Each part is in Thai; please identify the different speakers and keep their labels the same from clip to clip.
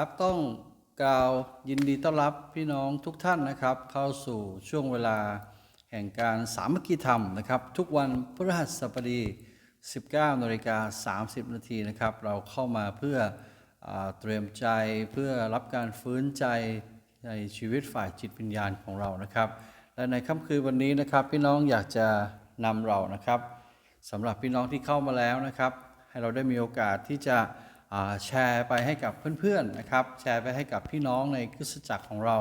Speaker 1: ครับต้องกล่าวยินดีต้อนรับพี่น้องทุกท่านนะครับ เข้าสู่ช่วงเวลาแห่งการสามัคคีธรรมนะครับ ทุกวันพฤหัสบดี 19นาฬิกา30 นาทีนะครับ เราเข้ามาเพื่ออเตรียมใจเพื่อรับการฟื้นใจในชีวิตฝ่ายจิตวิญญาณของเรานะครับ และในค่ำคืนวันนี้นะครับ พี่น้องอยากจะนำเรานะครับสำหรับพี่น้องที่เข้ามาแล้วนะครับ ให้เราได้มีโอกาสที่จะ แชร์ไปให้กับเพื่อนๆนะครับ แชร์ไปให้กับพี่น้องในคริสตจักรของเรา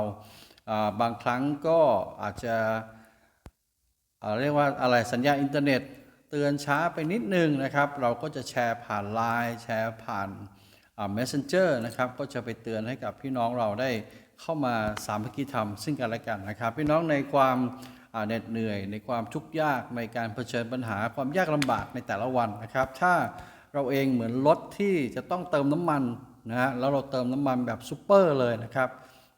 Speaker 1: บางครั้งก็อาจจะเรียกว่าอะไรสัญญาอินเทอร์เน็ต เตือนช้าไปนิดนึงนะครับ เราก็จะแชร์ผ่านไลน์แชร์ผ่าน messenger นะครับ ก็จะไปเตือนให้กับพี่น้องเราได้เข้ามาสามัคคีธรรม ซึ่งกันและกันนะครับ พี่น้องในความเหน็ดเหนื่อย ในความทุกข์ยากในการเผชิญปัญหาความยากลำบากในแต่ละวันนะครับ ถ้า เราเองเหมือนรถที่จะต้องเติมน้ำมันนะฮะแล้วเราเติมน้ำมันแบบซูเปอร์เลยนะครับ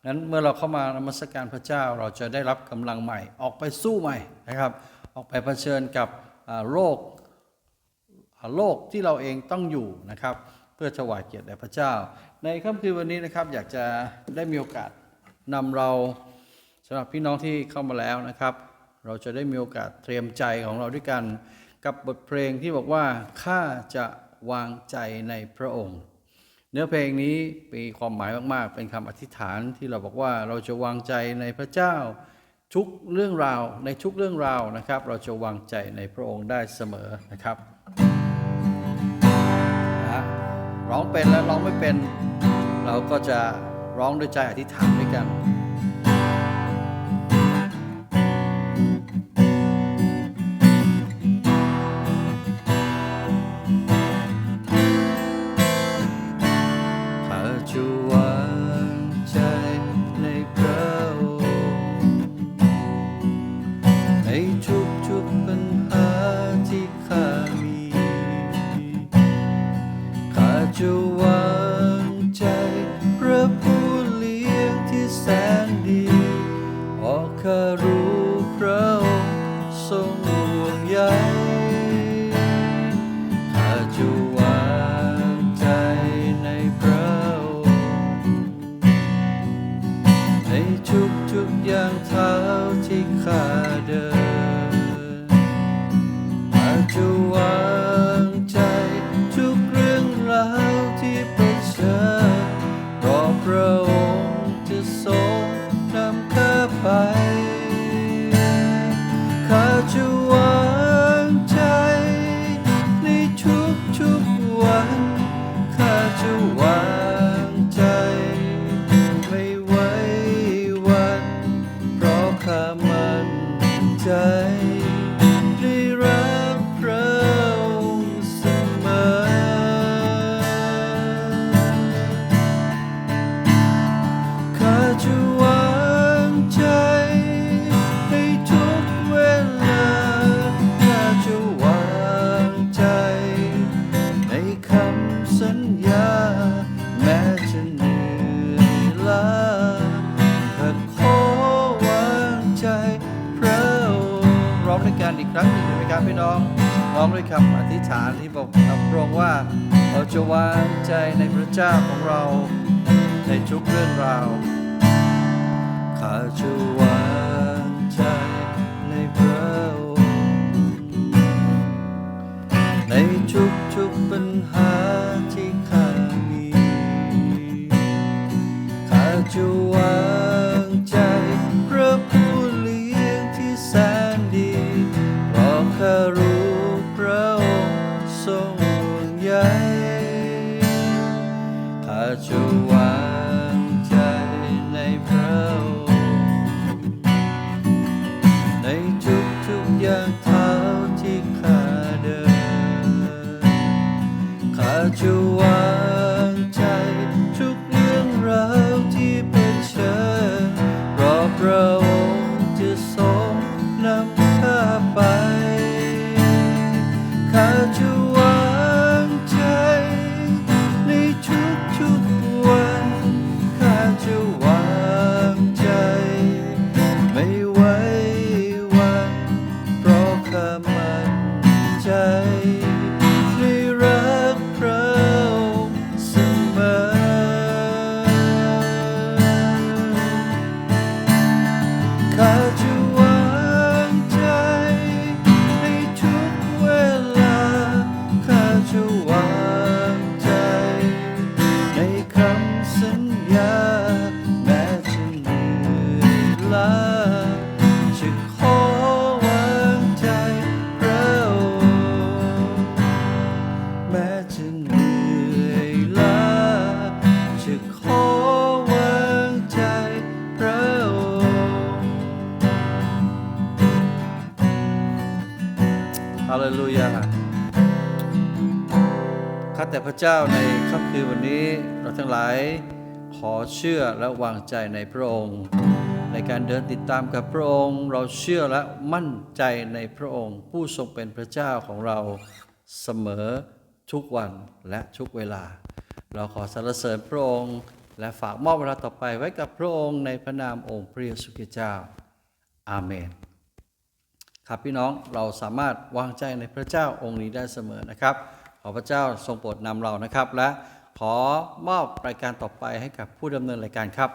Speaker 1: งั้นเมื่อเราเข้ามานมัสการพระเจ้าเราจะได้รับกำลังใหม่ ออกไปสู้ใหม่นะครับ ออกไปเผชิญกับโรคโลกที่เราเองต้องอยู่นะครับ เพื่อถวายเกียรติแด่พระเจ้า ในค่ำคืนวันนี้นะครับอยากจะได้มีโอกาสนำเราสำหรับพี่น้องที่เข้ามาแล้วนะครับ เราจะได้มีโอกาสเตรียมใจของเราด้วยกัน กับบทเพลงที่บอกว่าข้าจะ วางใจในพระองค์ เนื้อเพลงนี้มีความหมายมาก ๆ เป็นคำอธิษฐานที่เราบอกว่าเราจะวางใจในพระเจ้าทุกเรื่องราวในทุกเรื่องราวนะครับ เราจะวางใจในพระองค์ได้เสมอนะครับนะร้องเป็นและร้องไม่เป็น เราก็จะร้องด้วยใจอธิษฐานด้วยกัน ทรงห่วงใยข้าจะวางใจในพระองค์ในทุกทุกๆอย่างเท้าที่ข้าเดินอาจจะวางับพี่น้องร้องด้วยคำอธิษฐานที่บอกกับพระองค์ว่าเราจะวางใจในพระเจ้าของเราในทุกเรื่องราวข้าจะวางใจในพระองค์ในทุก ข้ารู้พระองค์ทรงห่วงใยข้าจะวางใจในพระองค์ในทุกทุกๆอย่าง เลลูยาข้าแต่พระเจ้าในค่ำคืนวันนี้เราทั้งหลายขอเชื่อและวางใจในพระองค์ ในการเดินติดตามกับพระองค์ เราเชื่อและมั่นใจในพระองค์ ผู้ทรงเป็นพระเจ้าของเราเสมอทุกวันและทุกเวลา เราขอสรรเสริญพระองค์ และฝากมอบเวลาต่อไปไว้กับพระองค์ในพระนามองค์พระเยซูคริสต์เจ้า อาเมน ครับพี่น้องเราสามารถวางใจในพระเจ้าองค์นี้ได้เสมอนะครับ ขอพระเจ้าทรงโปรดนำเรานะครับ และขอมอบรายการต่อไปให้กับผู้ดำเนินรายการครับ